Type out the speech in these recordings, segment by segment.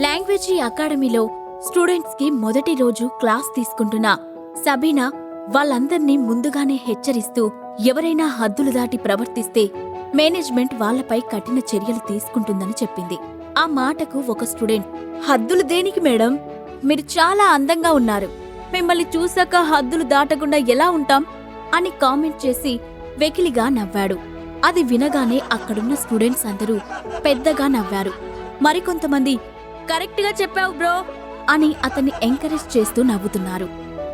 లాంగ్వేజీ అకాడమీలో స్టూడెంట్స్కి మొదటి రోజు క్లాస్ తీసుకుంటున్న సబీనా వాళ్ళందర్నీ ముందుగానే హెచ్చరిస్తూ ఎవరైనా హద్దులు దాటి ప్రవర్తిస్తే మేనేజ్మెంట్ వాళ్ళపై కఠిన చర్యలు తీసుకుంటుందని చెప్పింది. ఆ మాటకు ఒక స్టూడెంట్ హద్దులు దేనికి మేడం? మీరు చాలా అందంగా ఉన్నారు. మిమ్మల్ని చూశాక హద్దులు దాటకుండా ఎలా ఉంటాం? అని కామెంట్ చేసి వెకిలిగా నవ్వాడు. అది వినగానే అక్కడున్న స్టూడెంట్స్ అందరూ పెద్దగా నవ్వారు. మరికొంతమంది కరెక్ట్గా చెప్పావు బ్రో అని అతన్ని ఎంకరేజ్ చేస్తూ నవ్వుతున్నారు.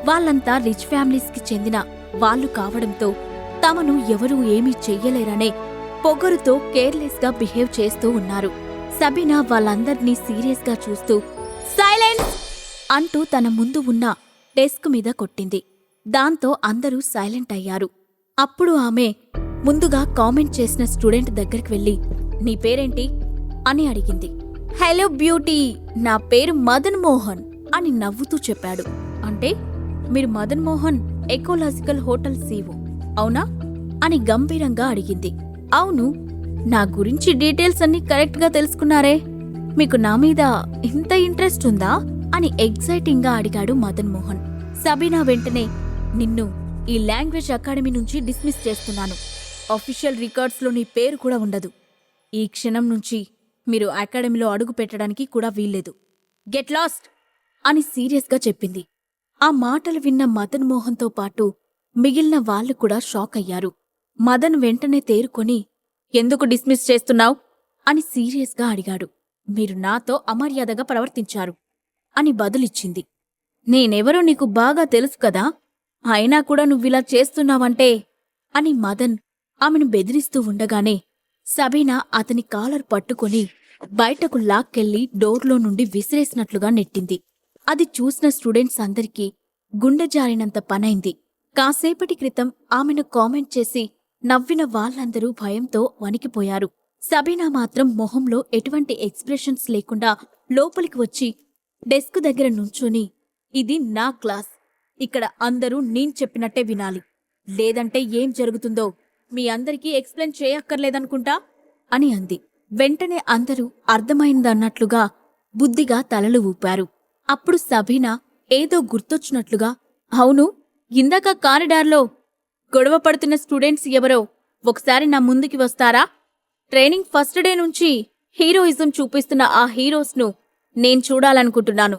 వాళ్ళంతా రిచ్ ఫ్యామిలీస్కి చెందిన వాళ్ళు కావడంతో తమను ఎవరూ ఏమీ చెయ్యలేరనే పొగరుతో కేర్లెస్గా బిహేవ్ చేస్తూ ఉన్నారు. సబీనా వాళ్ళందర్నీ సీరియస్గా చూస్తూ సైలెన్స్ అంటూ తన ముందు ఉన్న డెస్క్ మీద కొట్టింది. దాంతో అందరూ సైలెంట్ అయ్యారు. అప్పుడు ఆమె ముందుగా కామెంట్ చేసిన స్టూడెంట్ దగ్గరికి వెళ్ళి నీ పేరేంటి? అని అడిగింది. హలో బ్యూటీ నా పేరు మదన్ మోహన్ అని నవ్వుతూ చెప్పాడు. అంటే మీరు Madan Mohan ecological hotel CEO అవునా? అని గంభీరంగా అడిగింది. అవును నా గురించి డీటెయిల్స్ అన్ని కరెక్ట్గా తెలుసుకున్నారే. మీకు నా మీద ఇంత ఇంట్రెస్ట్ ఉందా? అని ఎగ్జైటింగ్గా అడిగాడు మదన్ మోహన్. సబీనా వెంటనే నిన్ను ఈ లాంగ్వేజ్ అకాడమీ నుంచి డిస్మిస్ చేస్తున్నాను. అఫీషియల్ రికార్డ్స్లో నీ పేరు కూడా ఉండదు. ఈ క్షణం నుంచి మీరు అకాడమీలో అడుగు పెట్టడానికి కూడా వీల్లేదు. Get lost! అని సీరియస్గా చెప్పింది. ఆ మాటలు విన్న మదన్ మోహన్తో పాటు మిగిలిన వాళ్ళు కూడా షాక్ అయ్యారు. మదన్ వెంటనే తేరుకొని ఎందుకు డిస్మిస్ చేస్తున్నావు? అని సీరియస్గా అడిగాడు. మీరు నాతో అమర్యాదగా ప్రవర్తించారు అని బదులిచ్చింది. నేనెవరో నీకు బాగా తెలుసు కదా? అయినా కూడా నువ్విలా చేస్తున్నావంటే అని మదన్ ఆమెను బెదిరిస్తూ ఉండగానే సబీనా అతని కాలర్ పట్టుకొని బయటకు లాక్కెళ్ళి డోర్లో నుండి విసిరేసినట్లుగా నెట్టింది. అది చూసిన స్టూడెంట్స్ అందరికీ గుండె జారినంత పనైంది. కాసేపటి క్రితం ఆమెను కామెంట్ చేసి నవ్విన వాళ్ళందరూ భయంతో వణికిపోయారు. సబీనా మాత్రం మొహంలో ఎటువంటి ఎక్స్ప్రెషన్స్ లేకుండా లోపలికి వచ్చి డెస్క్ దగ్గర నుంచొని ఇది నా క్లాస్. ఇక్కడ అందరూ నేను చెప్పినట్టే వినాలి. లేదంటే ఏం జరుగుతుందో మీ అందరికీ ఎక్స్ప్లెయిన్ చేయక్కర్లేదనుకుంటా? అని అంది. వెంటనే అందరూ అర్థమైందన్నట్లుగా బుద్ధిగా తలలు ఊపారు. అప్పుడు సబీనా ఏదో గుర్తొచ్చినట్లుగా అవును ఇందాక కారిడార్లో గొడవ పడుతున్న స్టూడెంట్స్ ఎవరో ఒకసారి నా ముందుకి వస్తారా? ట్రైనింగ్ ఫస్ట్ డే నుంచి హీరోయిజం చూపిస్తున్న ఆ హీరోస్ను నేను చూడాలనుకుంటున్నాను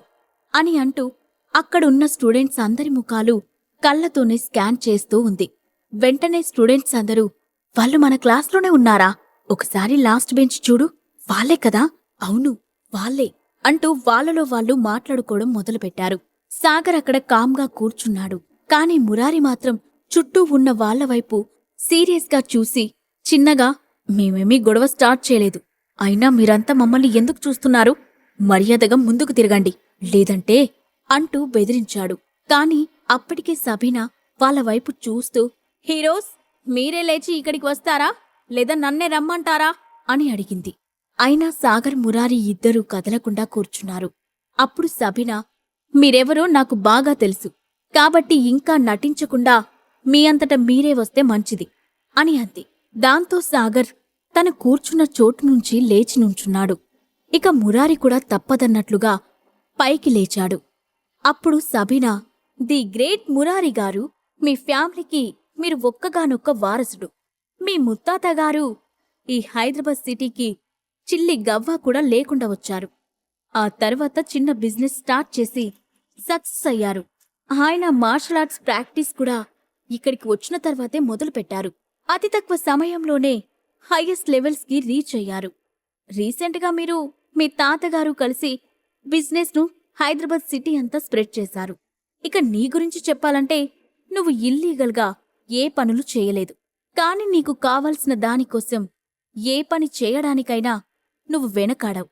అని అంటూ అక్కడున్న స్టూడెంట్స్ అందరి ముఖాలు కళ్ళతోనే స్కాన్ చేస్తూ ఉంది. వెంటనే స్టూడెంట్స్ అందరూ వాళ్ళు మన క్లాస్లోనే ఉన్నారా? ఒకసారి లాస్ట్ బెంచ్ చూడు. వాళ్ళే కదా? అవును వాళ్ళే అంటూ వాళ్ళలో వాళ్ళు మాట్లాడుకోవడం మొదలుపెట్టారు. సాగర్ అక్కడ కామ్గా కూర్చున్నాడు. కాని మురారి మాత్రం చుట్టూ ఉన్న వాళ్ళ వైపు సీరియస్గా చూసి చిన్నగా మేమేమీ గొడవ స్టార్ట్ చేయలేదు. అయినా మీరంతా మమ్మల్ని ఎందుకు చూస్తున్నారు? మర్యాదగా ముందుకు తిరగండి. లేదంటే అంటూ బెదిరించాడు. కాని అప్పటికే సబీనా వాళ్ళ వైపు చూస్తూ హీరోస్ మీరే లేచి ఇక్కడికి వస్తారా? లేదా నన్నే రమ్మంటారా? అని అడిగింది. అయినా సాగర్ మురారి ఇద్దరూ కదలకుండా కూర్చున్నారు. అప్పుడు సబినా మీరెవరో నాకు బాగా తెలుసు. కాబట్టి ఇంకా నటించకుండా మీ అంతట మీరే వస్తే మంచిది అని అంది. దాంతో సాగర్ తను కూర్చున్న చోటు నుంచి లేచి నుంచున్నాడు. ఇక మురారి కూడా తప్పదన్నట్లుగా పైకి లేచాడు. అప్పుడు సబీనా ది గ్రేట్ మురారి గారు మీ ఫ్యామిలీకి మీరు ఒక్కగానొక్క వారసుడు. మీ ముత్తాతగారు ఈ హైదరాబాద్ సిటీకి చిల్లి గవ్వ కూడా లేకుండా వచ్చారు. ఆ తర్వాత చిన్న బిజినెస్ స్టార్ట్ చేసి సక్సెస్ అయ్యారు. ఆయన మార్షల్ ఆర్ట్స్ ప్రాక్టీస్ కూడా ఇక్కడికి వచ్చిన తర్వాతే మొదలుపెట్టారు అతి తక్కువ సమయంలోనే హైయెస్ట్ లెవెల్స్కి రీచ్ అయ్యారు. రీసెంట్గా మీరు మీ తాతగారు కలిసి బిజినెస్ను హైదరాబాద్ సిటీ అంతా స్ప్రెడ్ చేశారు. ఇక నీ గురించి చెప్పాలంటే నువ్వు ఇల్లీగల్గా ఏ పనులు చేయలేదు. కాని నీకు కావలసిన దానికోసం ఏ పని చేయడానికైనా నువ్వు వెనకాడవు.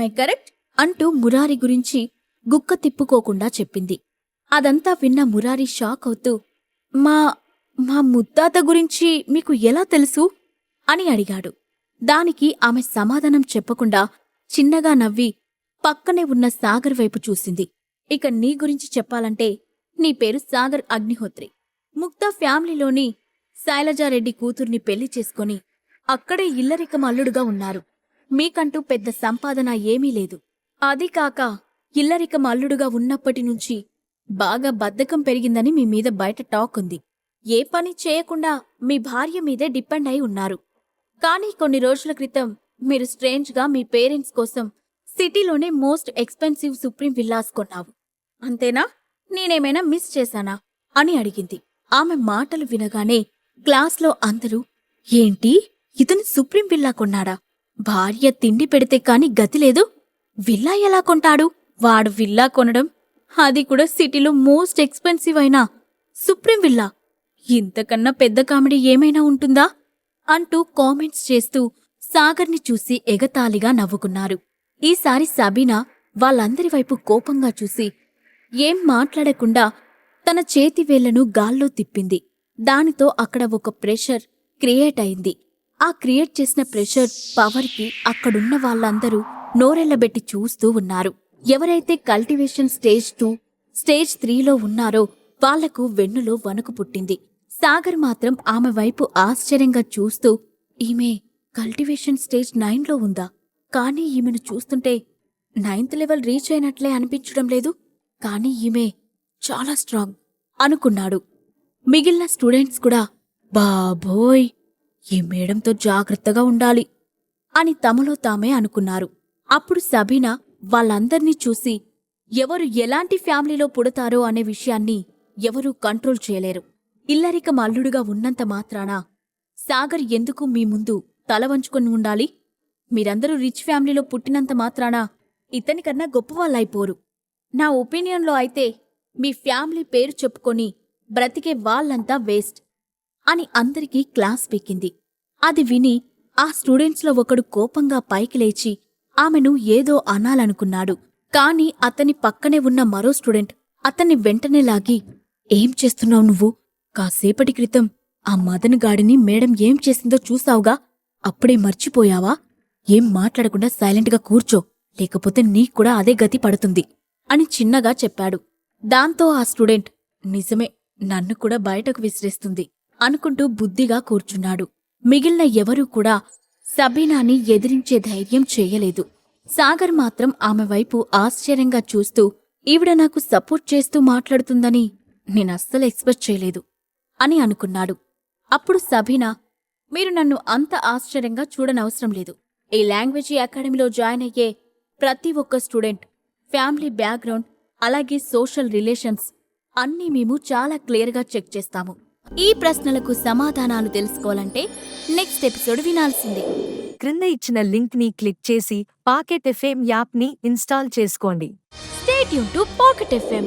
ఐ కరెక్ట్ అంటూ మురారి గురించి గుక్క తిప్పుకోకుండా చెప్పింది. అదంతా విన్న మురారి షాక్ అవుతూ మా మా ముత్తాత గురించి మీకు ఎలా తెలుసు? అని అడిగాడు. దానికి ఆమె సమాధానం చెప్పకుండా చిన్నగా నవ్వి పక్కనే ఉన్న సాగర్ వైపు చూసింది. ఇక నీ గురించి చెప్పాలంటే నీ పేరు సాగర్ అగ్నిహోత్రి. ముక్తా ఫ్యామిలీలోని శైలజారెడ్డి కూతుర్ని పెళ్ళి చేసుకొని అక్కడే ఇల్లరికం అల్లుడుగా ఉన్నారు. మీకంటూ పెద్ద సంపాదన ఏమీ లేదు. అది కాక ఇల్లరిక ఉన్నప్పటి నుంచి బాగా బద్ధకం పెరిగిందని మీ మీద బయట టాక్ ఉంది. ఏ పని చేయకుండా మీ భార్య మీదే డిపెండ్ అయి ఉన్నారు. కానీ కొన్ని రోజుల క్రితం మీరు స్ట్రేంజ్గా మీ పేరెంట్స్ కోసం సిటీలోనే మోస్ట్ ఎక్స్పెన్సివ్ సుప్రీం విల్లాస్ కొన్నావు. అంతేనా? నేనేమైనా మిస్ చేశానా? అని అడిగింది. ఆమె మాటలు వినగానే క్లాస్లో అందరూ ఏంటి? ఇతను సుప్రీం విల్లా కొన్నాడా? భార్య తిండి పెడితే కాని గతి లేదు? విల్లా ఎలా కొంటాడు? వాడు విల్లా కొనడం? అది కూడా సిటీలో మోస్ట్ ఎక్స్పెన్సివ్ అయినా. Supreme villa? ఇంతకన్నా పెద్ద కామెడీ ఏమైనా ఉంటుందా? అంటూ కామెంట్స్ చేస్తూ సాగర్ని చూసి ఎగతాళిగా నవ్వుకున్నారు. ఈసారి సబీనా వాళ్ళందరి వైపు కోపంగా చూసి ఏం మాట్లాడకుండా తన చేతి వేళ్ళను గాల్లో తిప్పింది. దానితో అక్కడ ఒక ప్రెషర్ క్రియేట్ అయింది. ఆ క్రియేట్ చేసిన ప్రెషర్ పవర్కి అక్కడున్న వాళ్ళందరూ నోరెళ్ళబెట్టి చూస్తూ ఉన్నారు. ఎవరైతే కల్టివేషన్ స్టేజ్ టూ స్టేజ్ త్రీలో ఉన్నారో వాళ్ళకు వెన్నులో వణుకు పుట్టింది. సాగర్ మాత్రం ఆమె వైపు ఆశ్చర్యంగా చూస్తూ ఈమె కల్టివేషన్ స్టేజ్ నైన్లో ఉందా? కానీ ఈమెను చూస్తుంటే నైన్త్ లెవెల్ రీచ్ అయినట్లే అనిపించడం లేదు. కానీ ఈమె చాలా స్ట్రాంగ్ అనుకున్నాడు. మిగిలిన స్టూడెంట్స్ కూడా బాబోయ్ ఈ మేడంతో జాగ్రత్తగా ఉండాలి అని తమలో తామే అనుకున్నారు. అప్పుడు సబీనా వాళ్ళందర్నీ చూసి ఎవరు ఎలాంటి ఫ్యామిలీలో పుడతారో అనే విషయాన్ని ఎవరూ కంట్రోల్ చేయలేరు. ఇల్లరిక మల్లుడుగా ఉన్నంత మాత్రాన సాగర్ ఎందుకు మీ ముందు తల వంచుకొని ఉండాలి? మీరందరూ రిచ్ ఫ్యామిలీలో పుట్టినంత మాత్రాన ఇతనికన్నా గొప్పవాళ్ళైపోరు. నా ఒపీనియన్లో అయితే మీ ఫ్యామిలీ పేరు చెప్పుకొని బ్రతికే వాళ్ళంతా వేస్ట్ అని అందరికీ క్లాస్ పీకింది. అది విని ఆ స్టూడెంట్స్లో ఒకడు కోపంగా పైకి లేచి ఆమెను ఏదో అనాలనుకున్నాడు. కాని అతని పక్కనే ఉన్న మరో స్టూడెంట్ అతన్ని వెంటనే లాగి ఏం చేస్తున్నావు నువ్వు? కాసేపటి క్రితం ఆ మదన్ గాడిని మేడం ఏం చేసిందో చూసావుగా? అప్పుడే మర్చిపోయావా? ఏం మాట్లాడకుండా సైలెంట్గా కూర్చో లేకపోతే నీక్కూడా అదే గతి పడుతుంది అని చిన్నగా చెప్పాడు. దాంతో ఆ స్టూడెంట్ నిజమే నన్ను కూడా బయటకు విసిరేస్తుంది అనుకుంటూ బుద్ధిగా కూర్చున్నాడు. మిగిలిన ఎవరూ కూడా సబీనాని ఎదిరించే ధైర్యం చేయలేదు. సాగర్ మాత్రం ఆమె వైపు ఆశ్చర్యంగా చూస్తూ ఈవిడ నాకు సపోర్ట్ చేస్తూ మాట్లాడుతుందని నేనస్సలు ఎక్స్పెక్ట్ చేయలేదు అని అనుకున్నాడు. అప్పుడు సబీనా మీరు నన్ను అంత ఆశ్చర్యంగా చూడనవసరం లేదు. ఈ లాంగ్వేజ్ అకాడమీలో జాయిన్ అయ్యే ప్రతి ఒక్క స్టూడెంట్ ఫ్యామిలీ బ్యాక్గ్రౌండ్ అలాగే సోషల్ రిలేషన్స్ అన్నీ మేము చాలా క్లియర్గా చెక్ చేస్తాము. ఈ ప్రశ్నలకు సమాధానాలు తెలుసుకోవాలంటే నెక్స్ట్ ఎపిసోడ్ వినాల్సిందే. క్రింద ఇచ్చిన లింక్ని క్లిక్ చేసి పాకెట్ ఎఫ్ఎం యాప్ని ఇన్స్టాల్ చేసుకోండి. స్టేట్ యూన్ టు పాకెట్ ఎఫ్ఎం.